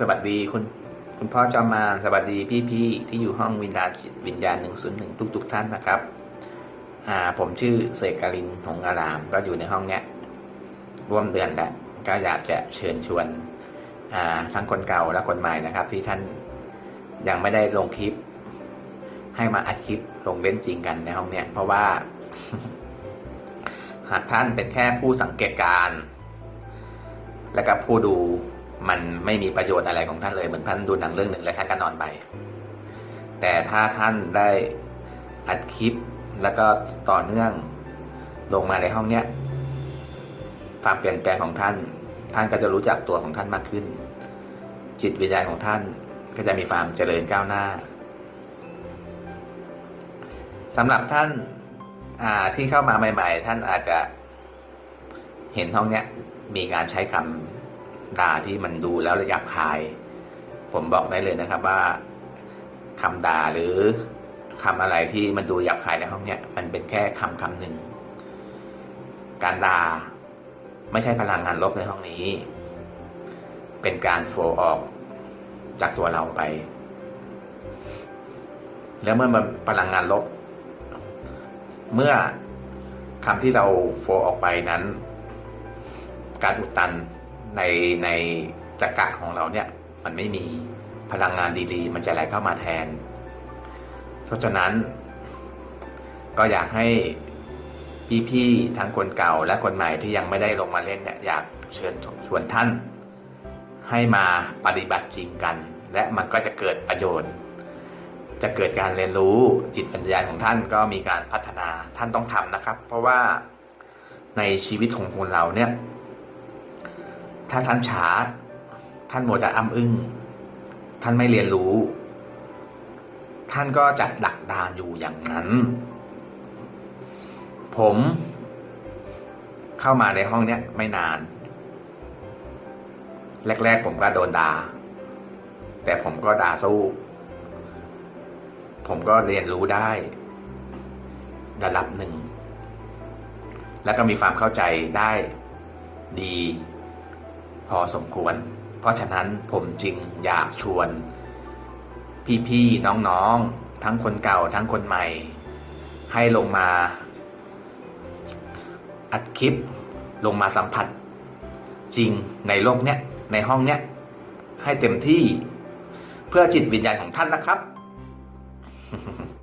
สวัสดีคุณคุณพ่อจอมมาสวัสดีพี่ๆที่อยู่ห้องวิญญาณจิตวิญญาณหนึ่งศูนย์หนึ่งทุกๆท่านนะครับ อ่า ผมชื่อเสกกลินหงส์อาราม ก็อยู่ในห้องเนี้ยร่วมเดือนแล้วก็อยากจะเชิญชวน อ่า ทั้งคนเก่าและคนใหม่นะครับ ที่ท่านยังไม่ได้ลงคลิป ให้มาอัดคลิปลงเล่นจริงกันในห้องเนี้ยเพราะว่า หากท่านเป็นแค่ผู้สังเกตการณ์แล้วก็ผู้ดู มันไม่มีประโยชน์อะไรของท่านเลยเหมือนท่านดูหนังเรื่องหนึ่งแล้วท่านก็นอนไป แต่ถ้าท่านได้อัดคลิปแล้วก็ต่อเนื่องลงมาในห้องเนี้ยความเปลี่ยนแปลงของท่าน ท่านก็จะรู้จักตัวของท่านมากขึ้น จิตวิญญาณของท่านก็จะมีความเจริญก้าวหน้าสำหรับท่านาที่เข้ามาใหม่ ๆ ท่านอาจจะเห็นห้องเนี้ยมีการใช้คำ ด่าที่มันดูแล้วหยาบคาย ผมบอกได้เลยนะครับว่าคำด่าหรือคำอะไรที่มันดูหยาบคายในห้องเนี้ยมันเป็นแค่คำคำหนึ่งการด่าไม่ใช่พลังงานลบในห้องนี้ เป็นการโฟออกจากตัวเราไป แล้วเมื่อมันพลังงานลบ เมื่อคำที่เราโฟออกไปนั้น การอุดตัน ในในจักระของเราเนี่ยมันไม่มีพลังงานดีๆ มันจะไหลเข้ามาแทน เพราะฉะนั้น ก็อยากให้พี่ๆทั้งคนเก่าและคนใหม่ที่ยังไม่ได้ลงมาเล่นเนี่ยอยากเชิญชวนท่าน ให้มาปฏิบัติจริงกัน และมันก็จะเกิดประโยชน์ จะเกิดการเรียนรู้จิตปัญญาของท่านก็มีการพัฒนาท่านต้องทำนะครับ เพราะว่าในชีวิตของคนเราเนี่ย ถ้าท่านช้าท่านโมวจะอ้ำอึ้ง ท่านไม่เรียนรู้ ท่านก็จะดักดานอยู่อย่างนั้น ผมเข้ามาในห้องเนี้ยไม่นาน แรก ๆ ผมก็โดนด่าแต่ผมก็ด่าสู้ ผมก็เรียนรู้ได้ ระดับหนึ่ง แล้วก็มีความเข้าใจได้ดี พอสมควร เพราะฉะนั้นผมจึงอยากชวน พี่ๆน้องๆ ทั้งคนเก่าทั้งคนใหม่ ให้ลงมาอัดคลิปลงมาสัมผัส จริงในโลกเนี้ยในห้องเนี้ยให้เต็มที่เพื่อจิตวิญญาณของท่านนะครับ